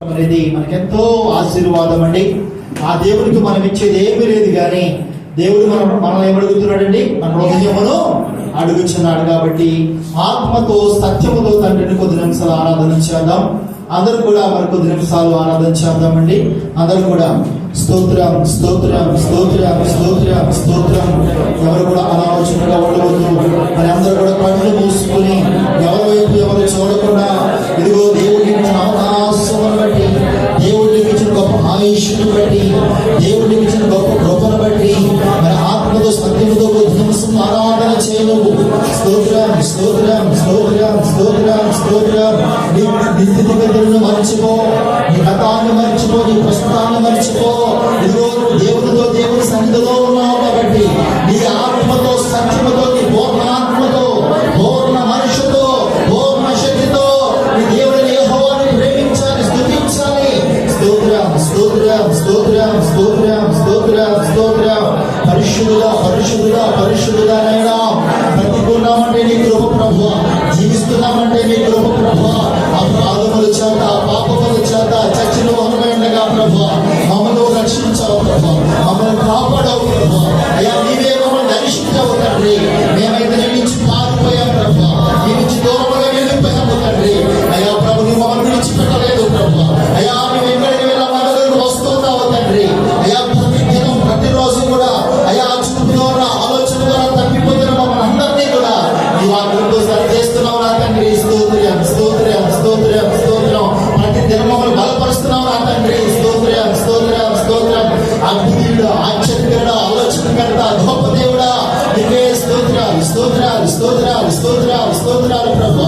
అనేది మనకెంతో ఆశీర్వాదం అండి ఆ దేవుడికి మనం ఇచ్చేది ఏమీ లేదు కానీ దేవుడు మనం మనల్ని ఏమడుగుతున్నాడండి? మన హృదయమును అడుగుచున్నాడు కాబట్టి ఆత్మతో సత్యముతో తండ్రిని కొద్ది నిమిషాలు ఆరాధన చేద్దాం. అందరూ కూడా మరి కొద్ది నిమిషాలు ఆరాధన చేద్దామండి. అందరూ కూడా స్తోత్రం స్తోత్రం స్తోత్రం స్తోత్రం స్తోత్రం. ఎవరు కూడా అనాలోచనగా ఉండవద్దు. మరి అందరూ కూడా కళ్ళు మూసుకొని ఎవరి వైపు ఎవరు చూడకుండా బట్టి దేవుడు ఇచ్చిన గొప్ప కృపను బట్టి మన ఆత్మతో సత్యముతో ధ్వంసం ఆరాధన చేయలేవు. స్తోత్రం స్తోత్రం స్తోత్రం స్తోత్రం స్తోత్రం. నీ మర్చిపో. Lord. స్తోత్రాలు స్తోత్రాలు స్తోత్రాలు స్తోత్రాలు స్తోత్రాలు ప్రభు.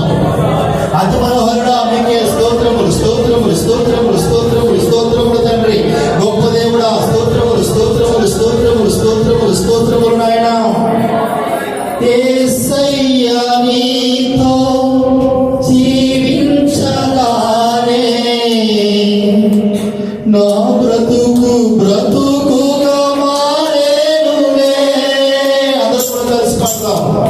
అతి మనోహరుడా మీకే స్తోత్రములు స్తోత్రములు స్తోత్రములు.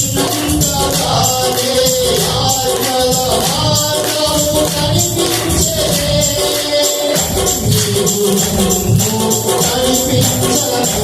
Krishna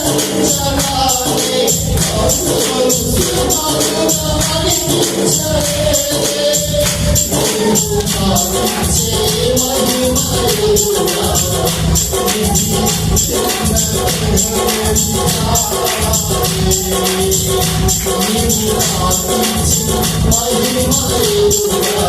I'm మారేనులే నా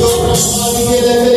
Yok, Rasulullah bir